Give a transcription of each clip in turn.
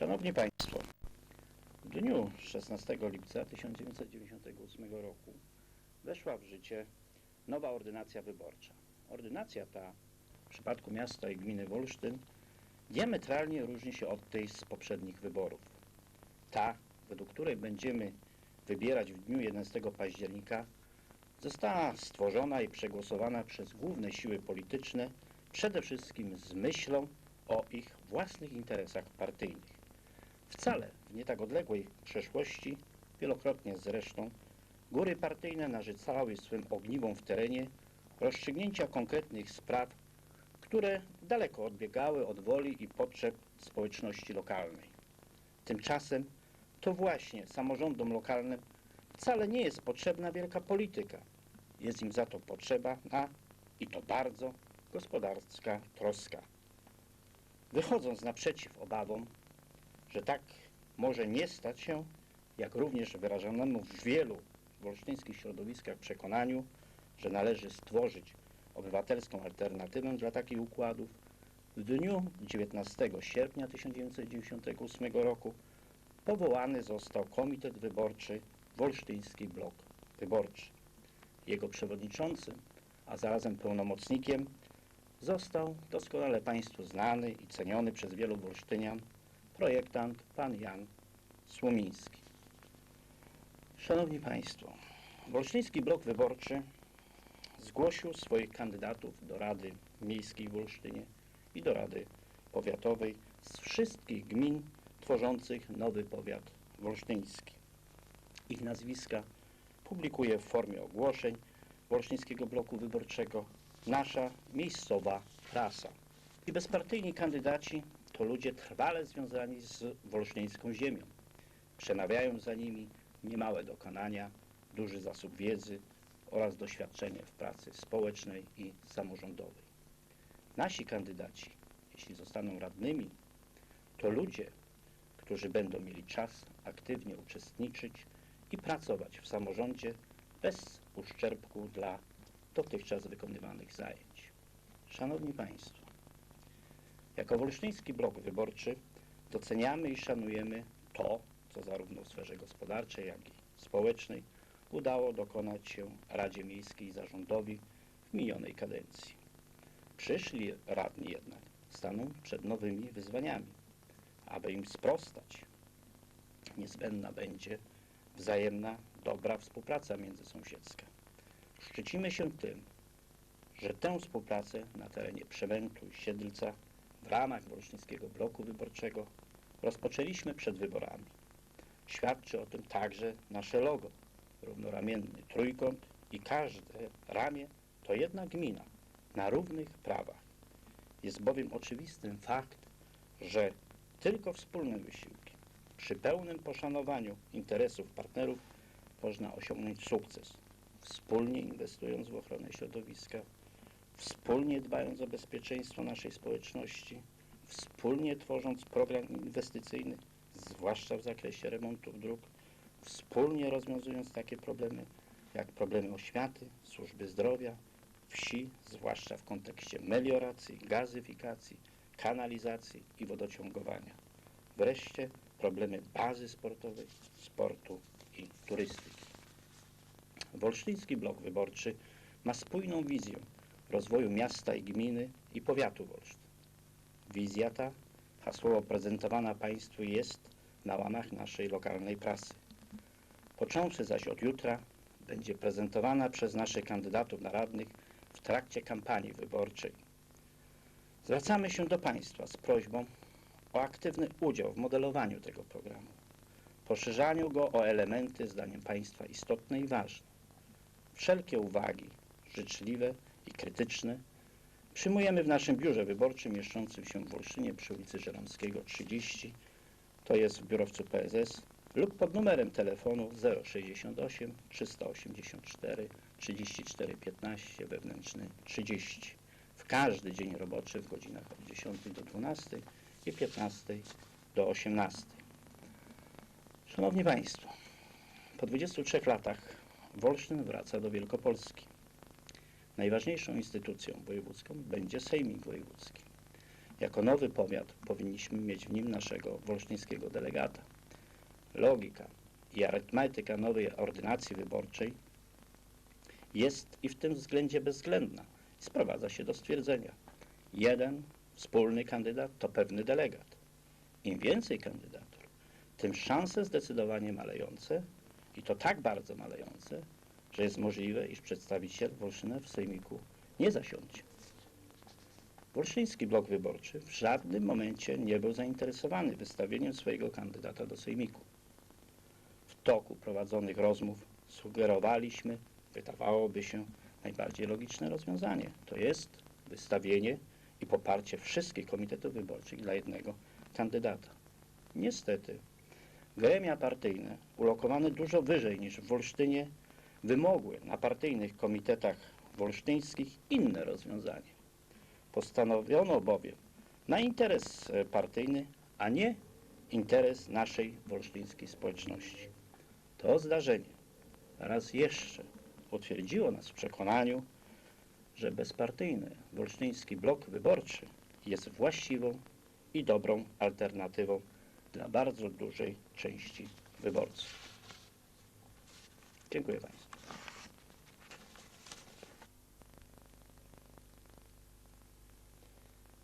Szanowni Państwo, w dniu 16 lipca 1998 roku weszła w życie nowa ordynacja wyborcza. Ordynacja ta w przypadku miasta i gminy Wolsztyn diametralnie różni się od tej z poprzednich wyborów. Ta, według której będziemy wybierać w dniu 11 października, została stworzona i przegłosowana przez główne siły polityczne przede wszystkim z myślą o ich własnych interesach partyjnych. Wcale w nie tak odległej przeszłości, wielokrotnie zresztą, góry partyjne narzucały swym ogniwom w terenie rozstrzygnięcia konkretnych spraw, które daleko odbiegały od woli i potrzeb społeczności lokalnej. Tymczasem to właśnie samorządom lokalnym wcale nie jest potrzebna wielka polityka. Jest im za to potrzeba, a i to bardzo, gospodarska troska. Wychodząc naprzeciw obawom, że tak może nie stać się, jak również wyrażonemu w wielu wolsztyńskich środowiskach przekonaniu, że należy stworzyć obywatelską alternatywę dla takich układów, w dniu 19 sierpnia 1998 roku powołany został Komitet Wyborczy Wolsztyński Blok Wyborczy. Jego przewodniczącym, a zarazem pełnomocnikiem został doskonale Państwu znany i ceniony przez wielu wolsztynian projektant pan Jan Słomiński. Szanowni Państwo, Wolsztyński Blok Wyborczy zgłosił swoich kandydatów do Rady Miejskiej w Wolsztynie i do Rady Powiatowej z wszystkich gmin tworzących nowy powiat wolsztyński. Ich nazwiska publikuje w formie ogłoszeń Wolsztyńskiego Bloku Wyborczego nasza miejscowa prasa. I bezpartyjni kandydaci to ludzie trwale związani z wolsztyńską ziemią. Przemawiają za nimi niemałe dokonania, duży zasób wiedzy oraz doświadczenie w pracy społecznej i samorządowej. Nasi kandydaci, jeśli zostaną radnymi, to ludzie, którzy będą mieli czas aktywnie uczestniczyć i pracować w samorządzie bez uszczerbku dla dotychczas wykonywanych zajęć. Szanowni Państwo, jako Wolsztyński Blok Wyborczy doceniamy i szanujemy to, co zarówno w sferze gospodarczej, jak i społecznej udało dokonać się Radzie Miejskiej i Zarządowi w minionej kadencji. Przyszli radni jednak staną przed nowymi wyzwaniami. Aby im sprostać, niezbędna będzie wzajemna, dobra współpraca międzysąsiedzka. Szczycimy się tym, że tę współpracę na terenie Przemętu i Siedlca w ramach Wolsztyńskiego Bloku Wyborczego rozpoczęliśmy przed wyborami. Świadczy o tym także nasze logo, równoramienny trójkąt i każde ramię to jedna gmina na równych prawach. Jest bowiem oczywistym fakt, że tylko wspólnym wysiłkiem, przy pełnym poszanowaniu interesów partnerów można osiągnąć sukces. Wspólnie inwestując w ochronę środowiska, wspólnie dbając o bezpieczeństwo naszej społeczności, wspólnie tworząc program inwestycyjny, zwłaszcza w zakresie remontów dróg, wspólnie rozwiązując takie problemy jak problemy oświaty, służby zdrowia, wsi, zwłaszcza w kontekście melioracji, gazyfikacji, kanalizacji i wodociągowania. Wreszcie problemy bazy sportowej, sportu i turystyki. Wolsztyński Blok Wyborczy ma spójną wizję rozwoju miasta i gminy i powiatu Wolsztyn. Wizja ta hasłowo prezentowana Państwu jest na łamach naszej lokalnej prasy. Począwszy zaś od jutra będzie prezentowana przez naszych kandydatów na radnych w trakcie kampanii wyborczej. Zwracamy się do Państwa z prośbą o aktywny udział w modelowaniu tego programu, poszerzaniu go o elementy zdaniem Państwa istotne i ważne. Wszelkie uwagi życzliwe i krytyczne przyjmujemy w naszym biurze wyborczym mieszczącym się w Wolszynie przy ulicy Żeromskiego 30, to jest w biurowcu PSS lub pod numerem telefonu 068 384 34 15 wewnętrzny 30 w każdy dzień roboczy w godzinach od 10 do 12 i 15 do 18. Szanowni Państwo, po 23 latach Wolsztyn wraca do Wielkopolski. Najważniejszą instytucją wojewódzką będzie Sejmik Wojewódzki. Jako nowy powiat powinniśmy mieć w nim naszego wolsztyńskiego delegata. Logika i arytmetyka nowej ordynacji wyborczej jest i w tym względzie bezwzględna. Sprowadza się do stwierdzenia. Jeden wspólny kandydat to pewny delegat. Im więcej kandydatur, tym szanse zdecydowanie malejące i to tak bardzo malejące, że jest możliwe, iż przedstawiciel Wolszyna w Sejmiku nie zasiądzie. Wolszyński blok wyborczy w żadnym momencie nie był zainteresowany wystawieniem swojego kandydata do Sejmiku. W toku prowadzonych rozmów sugerowaliśmy, wydawałoby się, najbardziej logiczne rozwiązanie. To jest wystawienie i poparcie wszystkich komitetów wyborczych dla jednego kandydata. Niestety, gremia partyjne, ulokowane dużo wyżej niż w Wolsztynie, wymogły na partyjnych komitetach wolsztyńskich inne rozwiązanie. Postanowiono bowiem na interes e, partyjny, a nie interes naszej wolsztyńskiej społeczności. To zdarzenie raz jeszcze utwierdziło nas w przekonaniu, że bezpartyjny wolsztyński blok wyborczy jest właściwą i dobrą alternatywą dla bardzo dużej części wyborców. Dziękuję Państwu.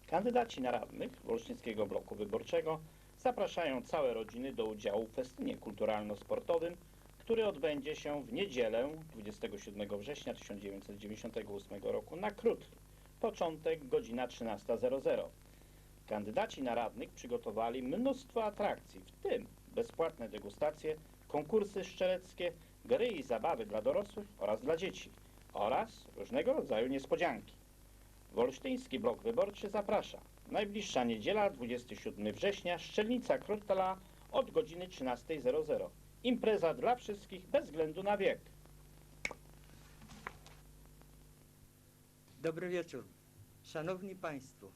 Kandydaci na radnych Wolsztyńskiego Bloku Wyborczego zapraszają całe rodziny do udziału w festynie kulturalno-sportowym, który odbędzie się w niedzielę 27 września 1998 roku na Krutli. Początek godzina 13.00. Kandydaci na radnych przygotowali mnóstwo atrakcji, w tym bezpłatne degustacje, konkursy szczeleckie, gry i zabawy dla dorosłych oraz dla dzieci oraz różnego rodzaju niespodzianki. Wolsztyński Blok Wyborczy zaprasza. Najbliższa niedziela, 27 września, Szczelnica Krutla od godziny 13.00. Impreza dla wszystkich bez względu na wiek. Dobry wieczór. Szanowni Państwo,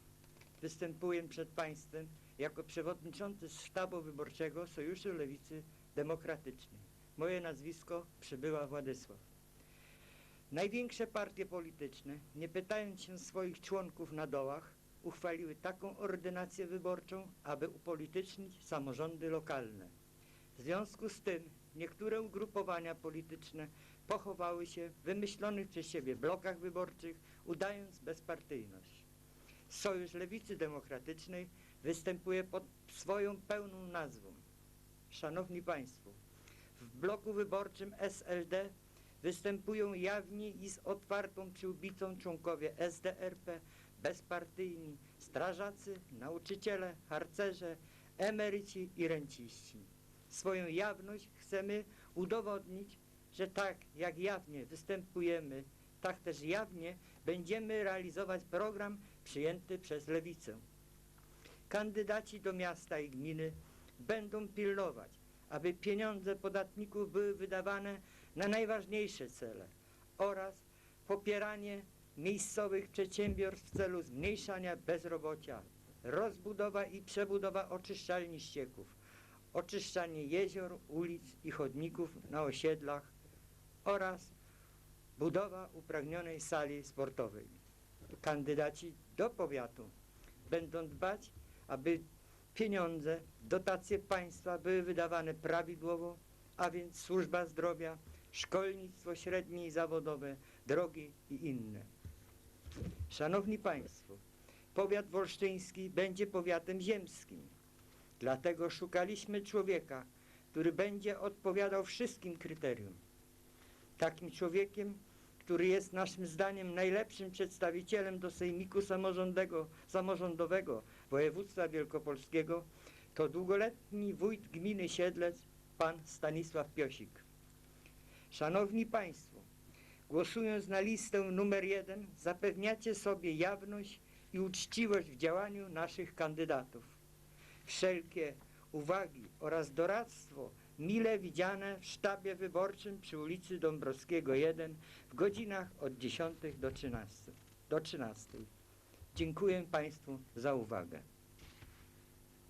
występuję przed Państwem jako przewodniczący Sztabu Wyborczego Sojuszu Lewicy Demokratycznej. Moje nazwisko Przybyła Władysław. Największe partie polityczne, nie pytając się swoich członków na dołach, uchwaliły taką ordynację wyborczą, aby upolitycznić samorządy lokalne. W związku z tym niektóre ugrupowania polityczne pochowały się w wymyślonych przez siebie blokach wyborczych, udając bezpartyjność. Sojusz Lewicy Demokratycznej występuje pod swoją pełną nazwą. Szanowni Państwo, w bloku wyborczym SLD występują jawnie i z otwartą przyłbicą członkowie SDRP, bezpartyjni, strażacy, nauczyciele, harcerze, emeryci i renciści. Swoją jawność chcemy udowodnić, że tak jak jawnie występujemy, tak też jawnie będziemy realizować program przyjęty przez Lewicę. Kandydaci do miasta i gminy będą pilnować, aby pieniądze podatników były wydawane na najważniejsze cele oraz popieranie miejscowych przedsiębiorstw w celu zmniejszania bezrobocia, rozbudowa i przebudowa oczyszczalni ścieków, oczyszczanie jezior, ulic i chodników na osiedlach oraz budowa upragnionej sali sportowej. Kandydaci do powiatu będą dbać, aby pieniądze, dotacje państwa były wydawane prawidłowo, a więc służba zdrowia, szkolnictwo średnie i zawodowe, drogi i inne. Szanowni Państwo, powiat wolsztyński będzie powiatem ziemskim. Dlatego szukaliśmy człowieka, który będzie odpowiadał wszystkim kryterium. Takim człowiekiem, który jest naszym zdaniem najlepszym przedstawicielem do Sejmiku Samorządowego, samorządowego Województwa Wielkopolskiego, to długoletni wójt gminy Siedlec, pan Stanisław Piosik. Szanowni Państwo, głosując na listę numer jeden, zapewniacie sobie jawność i uczciwość w działaniu naszych kandydatów. Wszelkie uwagi oraz doradztwo mile widziane w sztabie wyborczym przy ulicy Dąbrowskiego 1 w godzinach od 10 do 13. Do 13. Dziękuję Państwu za uwagę.